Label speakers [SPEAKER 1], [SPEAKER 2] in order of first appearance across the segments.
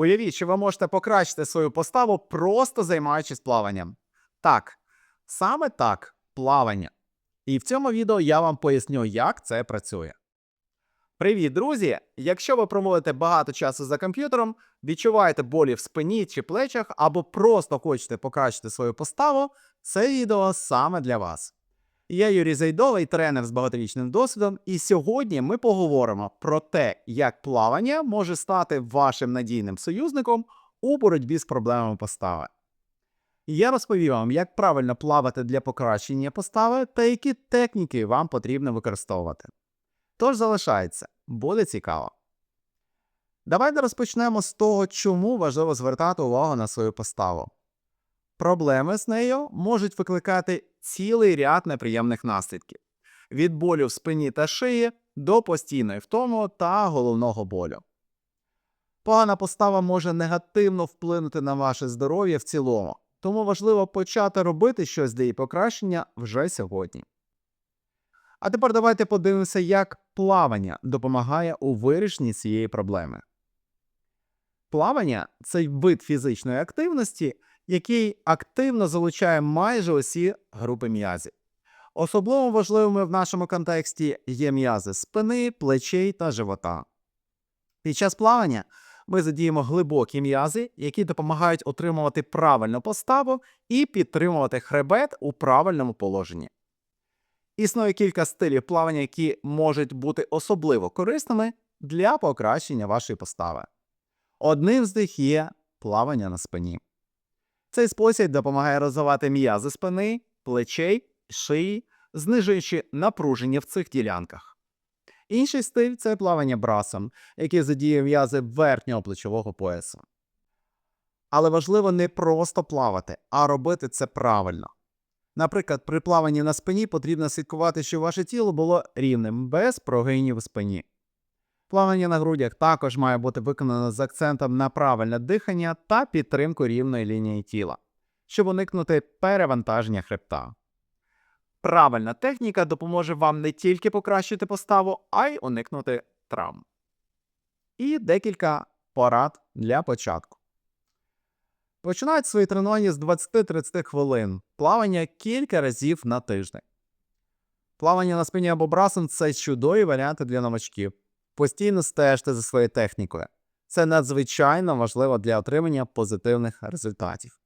[SPEAKER 1] Уявіть, що ви можете покращити свою поставу, просто займаючись плаванням. Так, саме так, плавання. І в цьому відео я вам поясню, як це працює. Привіт, друзі! Якщо ви проводите багато часу за комп'ютером, відчуваєте болі в спині чи плечах, або просто хочете покращити свою поставу, це відео саме для вас. Я Юрій Зайдовий, тренер з багаторічним досвідом, і сьогодні ми поговоримо про те, як плавання може стати вашим надійним союзником у боротьбі з проблемами постави. Я розповім вам, як правильно плавати для покращення постави та які техніки вам потрібно використовувати. Тож залишається, буде цікаво. Давайте розпочнемо з того, чому важливо звертати увагу на свою поставу. Проблеми з нею можуть викликати цілий ряд неприємних наслідків: від болю в спині та шиї до постійної втоми та головного болю. Погана постава може негативно вплинути на ваше здоров'я в цілому, тому важливо почати робити щось для її покращення вже сьогодні. А тепер давайте подивимося, як плавання допомагає у вирішенні цієї проблеми. Плавання це вид фізичної активності, який активно залучає майже усі групи м'язів. Особливо важливими в нашому контексті є м'язи спини, плечей та живота. Під час плавання ми задіємо глибокі м'язи, які допомагають отримувати правильну поставу і підтримувати хребет у правильному положенні. Існує кілька стилів плавання, які можуть бути особливо корисними для покращення вашої постави. Одним з них є плавання на спині. Цей спосіб допомагає розвивати м'язи спини, плечей, шиї, знижуючи напруження в цих ділянках. Інший стиль це плавання брасом, який задіє м'язи верхнього плечового поясу. Але важливо не просто плавати, а робити це правильно. Наприклад, при плаванні на спині потрібно слідкувати, щоб ваше тіло було рівним, без прогинів спині. Плавання на грудях також має бути виконано з акцентом на правильне дихання та підтримку рівної лінії тіла, щоб уникнути перевантаження хребта. Правильна техніка допоможе вам не тільки покращити поставу, а й уникнути травм. І декілька порад для початку. Починають свої тренування з 20-30 хвилин, плавання кілька разів на тиждень. Плавання на спині або брасом це чудові варіанти для новачків. Постійно стежте за своєю технікою. Це надзвичайно важливо для отримання позитивних результатів.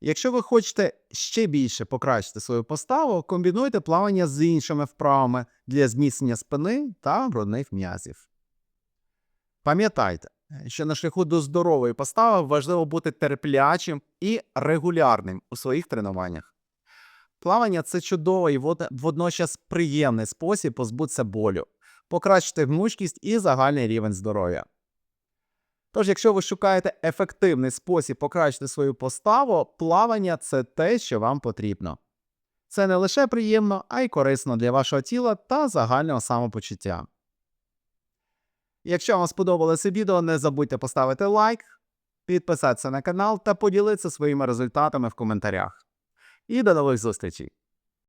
[SPEAKER 1] Якщо ви хочете ще більше покращити свою поставу, комбінуйте плавання з іншими вправами для зміцнення спини та грудних м'язів. Пам'ятайте, що на шляху до здорової постави важливо бути терплячим і регулярним у своїх тренуваннях. Плавання це чудовий і водночас приємний спосіб позбутися болю, покращити гнучкість і загальний рівень здоров'я. Тож, якщо ви шукаєте ефективний спосіб покращити свою поставу, плавання це те, що вам потрібно. Це не лише приємно, а й корисно для вашого тіла та загального самопочуття. Якщо вам сподобалося відео, не забудьте поставити лайк, підписатися на канал та поділитися своїми результатами в коментарях. І до нових зустрічей!